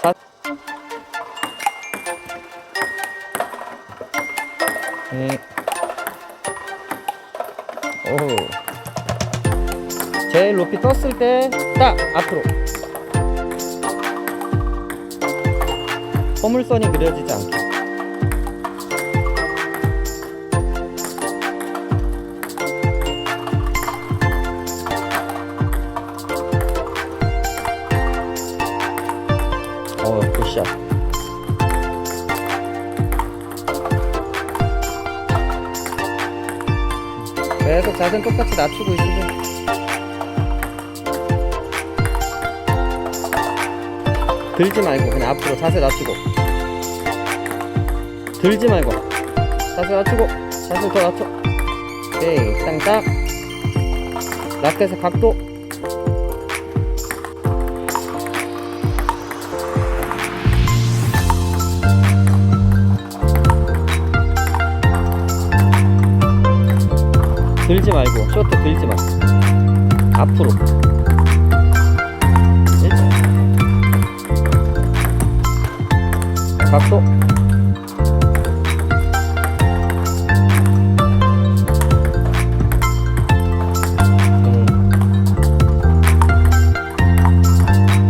자. 네. 오. 제일 높이 떴을 때 딱 앞으로. 포물선이 그려지지 않게. 어, 굿샷. 계속 자세는 똑같이 낮추고 있으세요. 들지 말고 그냥 앞으로 자세 낮추고. 들지 말고. 자세 낮추고. 자세 더 낮춰. 오케이. 땅딱 라켓의 각도 들지 말고 쇼트 들지 마. 앞으로. 일자 각도 음.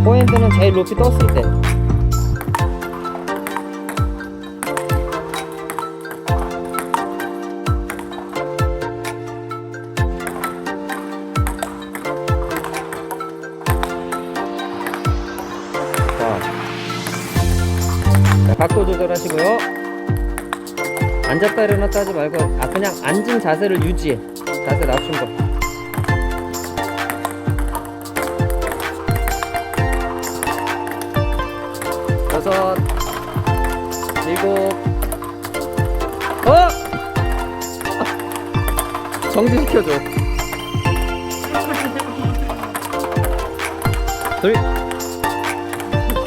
포핸드는 제일 높이 떴을 때 각도 조절하시고요. 앉았다 일어났다 하지 말고 아 그냥 앉은 자세를 유지해. 자세 낮춘 거. 여섯, 일곱, 어! 정지시켜줘. 둘,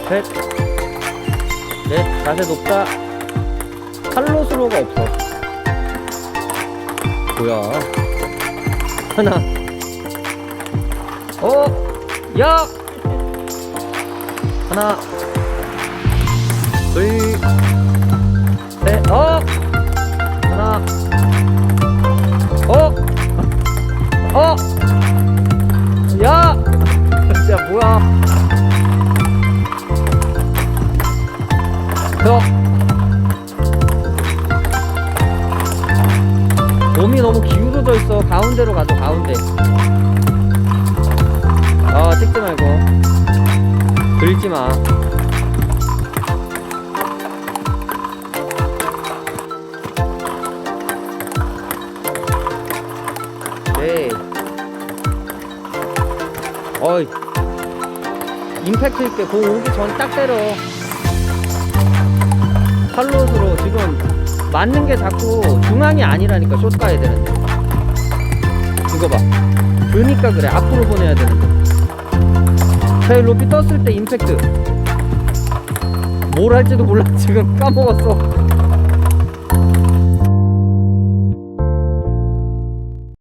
셋, 넷, 자세 높다. 칼로 스로가 없어. 뭐야? 하나. 어, 야. 하나, 둘, 셋, 어, 하나, 어, 어, 야, 진짜 뭐야? 몸이 너무 기울어져 있어. 가운데로 가죠, 가운데. 아, 찍지 말고. 들지 마. 네. 어이. 임팩트 있게 공 오기 전 딱 때려. 팔로스로 지금 맞는 게 자꾸 중앙이 아니라니까 숏 가야 되는데. 이거 봐. 드니까 그래. 앞으로 보내야 되는데. 제일 높이 떴을 때 임팩트. 뭘 할지도 몰라. 지금 까먹었어.